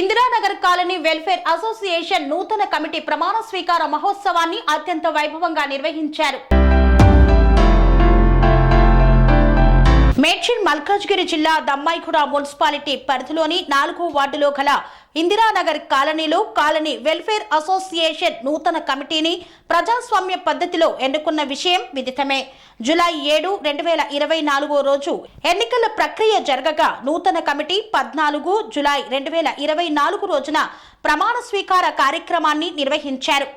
Indiranagar colony welfare association నూతన committee ప్రమాణ స్వీకార మహోత్సవాన్ని అత్యంత వైభవంగా నిర్వహించారు. మేడ్చల్ మల్కాజ్గిరి జిల్లా దమ్మాయిగూడ మున్సిపాలిటీ పరిధిలోని నాలుగో వార్డులో గల ఇందిరానగర్ కాలనీలో కాలనీ వెల్ఫేర్ అసోసియేషన్ నూతన కమిటీని ప్రజాస్వామ్య పద్ధతిలో ఎన్నుకున్న విషయం విదితమే. జులై ఏడు రెండు వేల ఇరవై నాలుగో రోజు ఎన్నికల ప్రక్రియ జరగగా నూతన కమిటీ పద్నాలుగు జులై రెండు వేల ఇరవై నాలుగు రోజున ప్రమాణ స్వీకార కార్యక్రమాన్ని నిర్వహించారు.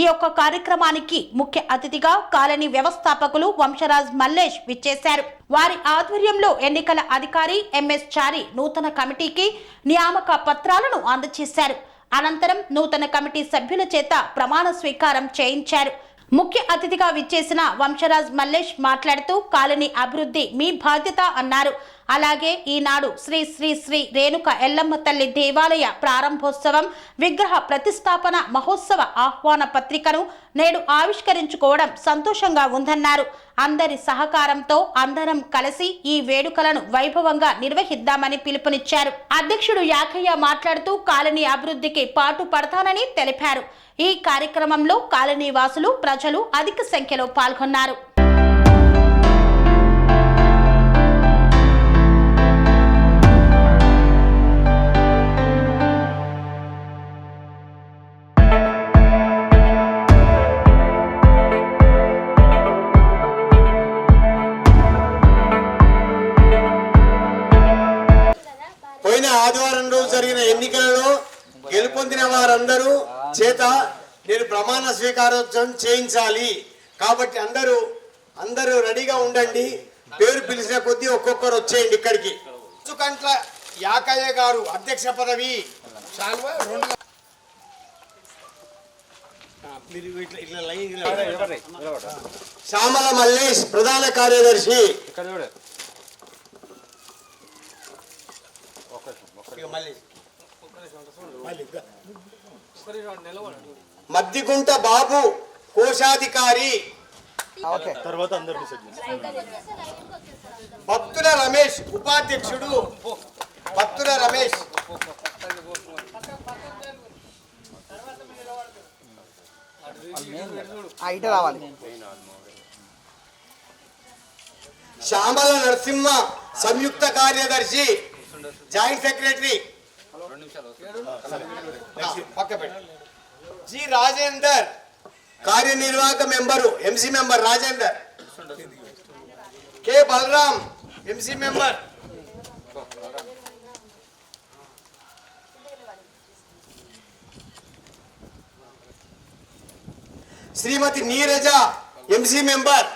ఈ యొక్క కార్యక్రమానికి ముఖ్య అతిథిగా కాలనీ వ్యవస్థాపకులు వంశరాజ్ మల్లేష్ విచ్చేశారు. వారి ఆధ్వర్యంలో ఎన్నికల అధికారి ఎంఎస్ చారి నూతన కమిటీకి నియామక పత్రాలను అందజేశారు. అనంతరం నూతన కమిటీ సభ్యుల చేత ప్రమాణ స్వీకారం చేయించారు. ముఖ్య అతిథిగా విచ్చేసిన వంశరాజ్ మల్లేష్ మాట్లాడుతూ కాలనీ అభివృద్ధి మీ బాధ్యత అన్నారు. అలాగే ఈనాడు శ్రీ శ్రీ శ్రీ రేణుక ఎల్లమ్మ తల్లి దేవాలయ ప్రారంభోత్సవం విగ్రహ ప్రతిష్టాపన మహోత్సవ ఆహ్వాన పత్రికను నేడు ఆవిష్కరించుకోవడం సంతోషంగా ఉందన్నారు. అందరి సహకారంతో అందరం కలిసి ఈ వేడుకలను వైభవంగా నిర్వహిద్దామని పిలుపునిచ్చారు. అధ్యక్షుడు యాకయ్య మాట్లాడుతూ కాలనీ అభివృద్ధికి పాటు పడతానని తెలిపారు. ఈ కార్యక్రమంలో కాలనీ వాసులు ప్రజలు అధిక సంఖ్యలో పాల్గొన్నారు. పోయిన ఆదివారం రోజు జరిగిన ఎన్నికలలో గెలుపొందిన వారందరూ చేత నేను ప్రమాణ స్వీకారోత్సవం చేయించాలి. కాబట్టి అందరూ అందరూ రెడీగా ఉండండి. పేరు పిలిచిన కొద్దీ ఒక్కొక్కరు వచ్చేయండి ఇక్కడికి. కంట్ల యాకయ్య గారు అధ్యక్ష పదవి. రెండు శ్యామల మల్లేష్ ప్రధాన కార్యదర్శి. మళ్ళీ. మద్దిగుంట బాబు కోశాధికారి. భక్తుల రమేష్ ఉపాధ్యక్షుడు. భక్తుల రమేష్. ఇటు రావాలి. శ్యామల నరసింహ సంయుక్త కార్యదర్శి. Joint secretary. పక్క పెట్టు. జి రాజేందర్. కార్యనిర్వాహక member MC member Rajender. K Balram MC member. Srimati Neeraja MC member.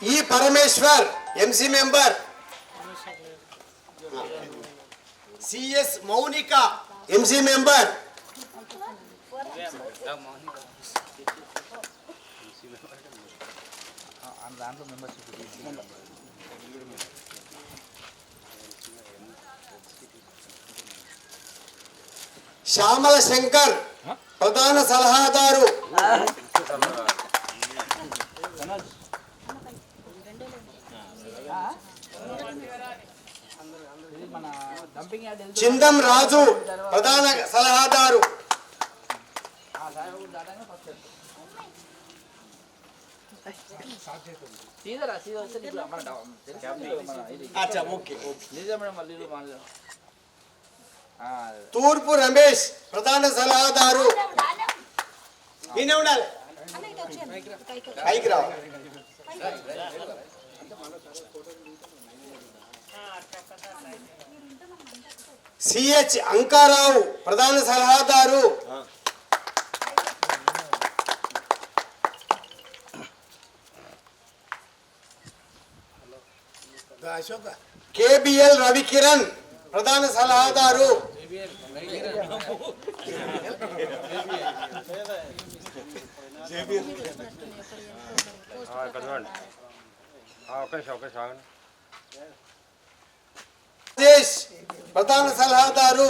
E Parameshwar MC member CS Mounika MC member దాంట్లో మెంబర్షిప్ శ్యామల శంకర్ మేడం మళ్ళీ మళ్ళీ ఆ, తూర్పు రమేష్ ప్రధాన సలహాదారు. ఉండాలి. పైకి రావాలి. సిహెచ్ అంకారావు ప్రధాన సలహాదారు. కేబిఎల్ రవికిరణ్ ప్రధాన సలహాదారు. రాజేష్ ప్రధాన సలహాదారు.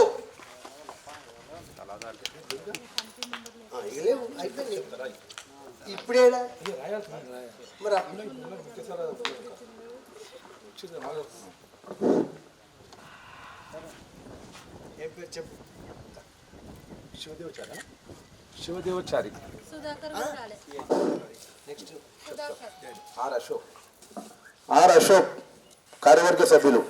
ఇప్పుడేడా? మరి. ఏం పేరు చెప్పు. శివదేవచారా? Shivadevachari. Next. R Ashok R Ashok కార్యవర్గ సభ్యులు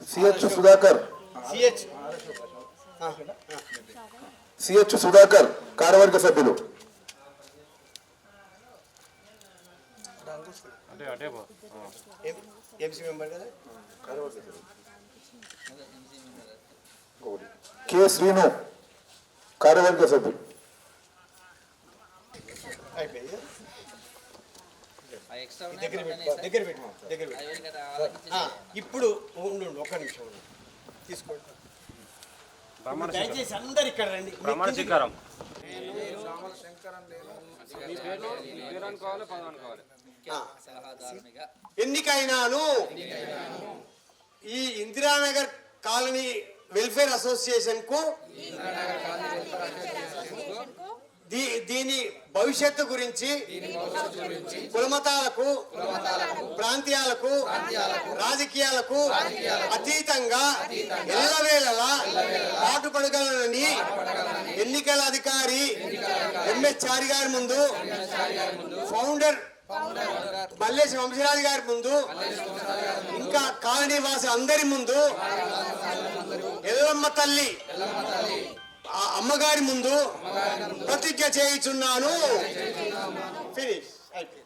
CH Sudhakar CH CH Sudhakar కార్యవర్గ సభ్యులు ఎంసీ మెంబర్ కదా కె శ్రీను కార్యవర్గ సభ్యులు దగ్గర దగ్గర పెట్టుకో దగ్గర ఇప్పుడు ఉండు ఒక్క నిమిషం. తీసుకోండి దయచేసి అందరు ఇక్కడ రండి ప్రమాణ స్వీకారం ఆ, సలహాదారునిగా ఎన్నికైనాను. ఈ ఇందిరానగర్ కాలనీ వెల్ఫేర్ అసోసియేషన్కు దీ- దీని భవిష్యత్తు గురించి కులమతాలకు ప్రాంతీయాలకు రాజకీయాలకు అతీతంగా ఎల్లవేళలా పాటుపడగలనని ఎన్నికల అధికారి ఎంఎస్ చారి గారి ముందు ఫౌండర్ మల్లేశ్ వంశీరాజు గారి ముందు ఇంకా కాలనీ వాసి అందరి ముందు ఎల్లమ్మ తల్లి ఆ అమ్మగారి ముందు ప్రతిజ్ఞ చేయుచున్నాను. ఫినిష్ అయిపోయింది